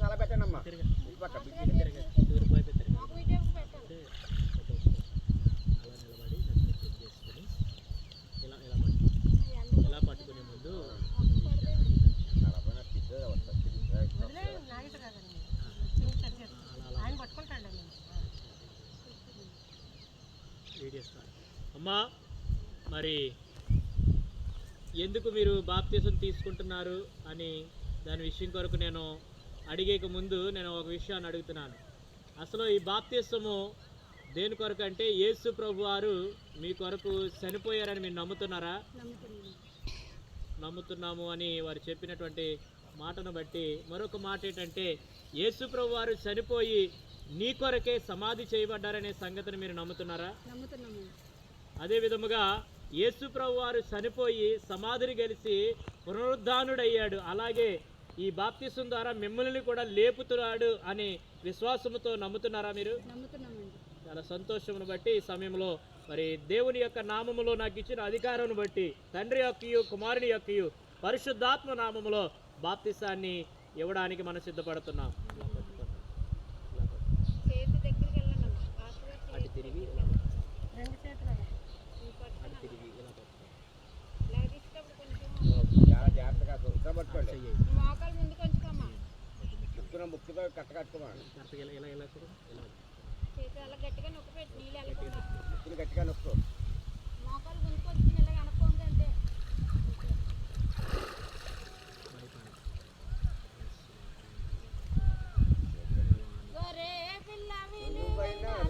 చాలా పెట్టండి. అమ్మా పక్క అమ్మా మరి ఎందుకు మీరు బాప్తీసం తీసుకుంటున్నారు అని దాని విషయం కొరకు నేను అడిగేక ముందు నేను ఒక విషయాన్ని అడుగుతున్నాను. అసలు ఈ బాప్తీసము దేని కొరకు అంటే యేసు ప్రభు వారు మీ కొరకు చనిపోయారని మీరు నమ్ముతున్నారా? నమ్ముతున్నాము అని వారు చెప్పినటువంటి మాటను బట్టి మరొక మాట ఏంటంటే యేసు ప్రభు వారు చనిపోయి నీ కొరకే సమాధి చేయబడ్డారనే సంగతిని మీరు నమ్ముతున్నారా? అదే విధముగా యేసు ప్రభు వారు చనిపోయి సమాధిని గెలిచి పునరుద్ధానుడయ్యాడు. అలాగే ఈ బాప్తిసం ద్వారా మిమ్మల్ని కూడా లేపుతున్నాడు అని విశ్వాసముతో నమ్ముతున్నారా మీరు? చాలా సంతోషమును బట్టి ఈ సమయంలో మరి దేవుని యొక్క నామములో నాకు ఇచ్చిన అధికారమును బట్టి తండ్రి యొక్కయు కుమారుని యొక్కయు పరిశుద్ధాత్మ నామములో బాప్తిసాన్ని ఇవ్వడానికి మనం సిద్ధపడుతున్నాం.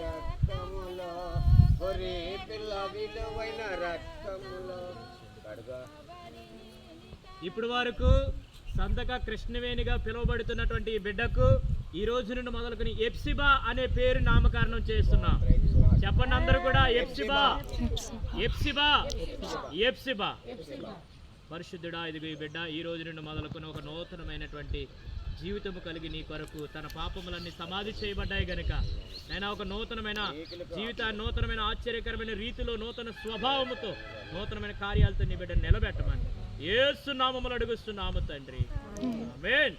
రక్తములో గొర్రె పిల్ల విలువైన రక్తములో. కడుగా. ఇప్పుడు వరకు సంతక కృష్ణవేణిగా పిలువబడుతున్నటువంటి బిడ్డకు ఈ రోజు నుండి మొదలుకొని ఎప్సిబా అనే పేరు నామకరణం చేస్తున్నాం. చెప్పండి అందరూ కూడా ఎప్సిబా. ఎప్సిబా. ఎప్సిబా. పరిశుద్ధుడా ఇదిగో ఈ బిడ్డ ఈ రోజు నుండి మొదలుకొని ఒక నూతనమైనటువంటి జీవితము కలిగి నీ కొరకు తన పాపములన్నీ సమాధి చేయబడ్డాయి గనుక నేను ఒక నూతనమైన జీవితాన్ని నూతనమైన ఆశ్చర్యకరమైన రీతిలో నూతన స్వభావముతో నూతనమైన కార్యాలతో నీ బిడ్డ నిలబెట్టమని. ఏసు నామములు అడుగుస్తున్నాము తండ్రి. ఆమేన్.